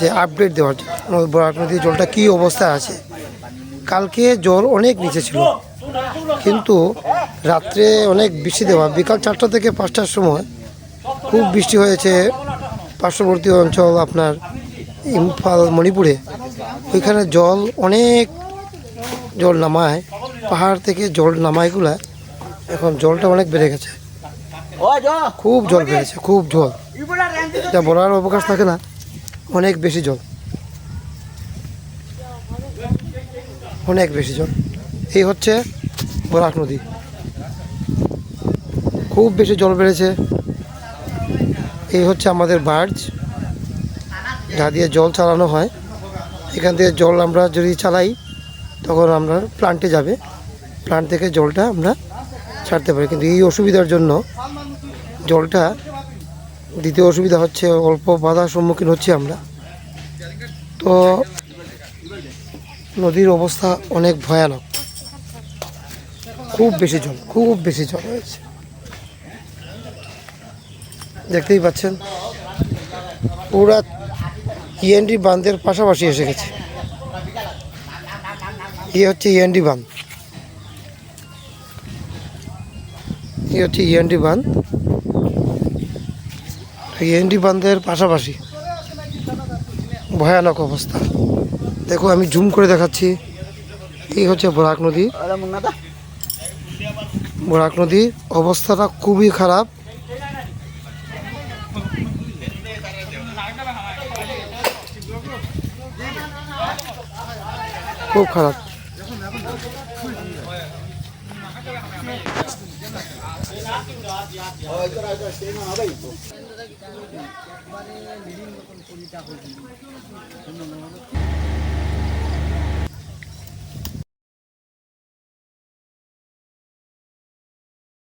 যে আপডেট দেওয়ার জন্য। বরাক নদীর জলটা কী অবস্থায় আছে? কালকে জল অনেক নিচে ছিল। কিন্তু রাত্রে অনেক বৃষ্টি দেওয়া। বিকাল চারটা থেকে পাঁচটার সময় খুব বৃষ্টি হয়েছে পার্শ্ববর্তী অঞ্চল আপনার ইম্ফল মণিপুরে। ওইখানে জল অনেক জল নামায়। পাহাড় থেকে জল নামায়গুলা এখন জলটা অনেক বেড়ে গেছে। খুব জল বেড়েছে খুব জল। যা বলার অবকাশ থাকে না। অনেক বেশি জল। অনেক বেশি জল। এই হচ্ছে বরাক নদী। খুব বেশি জল বেড়েছে। এই হচ্ছে আমাদের বার্জ। যা দিয়ে জল চালানো হয়। এখান থেকে জল আমরা যদি চালাই, তখন আমরা প্লান্টে যাবে। প্লান্ট থেকে জলটা আমরা ছাড়তে পারি। কিন্তু এই অসুবিধার জন্য জলটা দ্বিতীয় অসুবিধা হচ্ছে অল্প বাধার সম্মুখীন হচ্ছি আমরা। তো নদীর অবস্থা অনেক ভয়ানক। খুব বেশি জল, খুব বেশি জল হয়েছে। দেখতেই পাচ্ছেন, পুরা ইএনডি বাঁধের পাশাপাশি এসে গেছে। ইয়ে হচ্ছে ইএনডি বাঁধ। ইয়ে হচ্ছে ইএনডি বাঁধ। ইএনডি বান্ধের পাশাপাশি ভয়ানক অবস্থা। দেখো, আমি জুম করে দেখাচ্ছি। এই হচ্ছে বরাক নদী। বরাক নদীর অবস্থাটা খুবই খারাপ। খুব খারাপ। একবারে মতন কবিতা হয়েছিল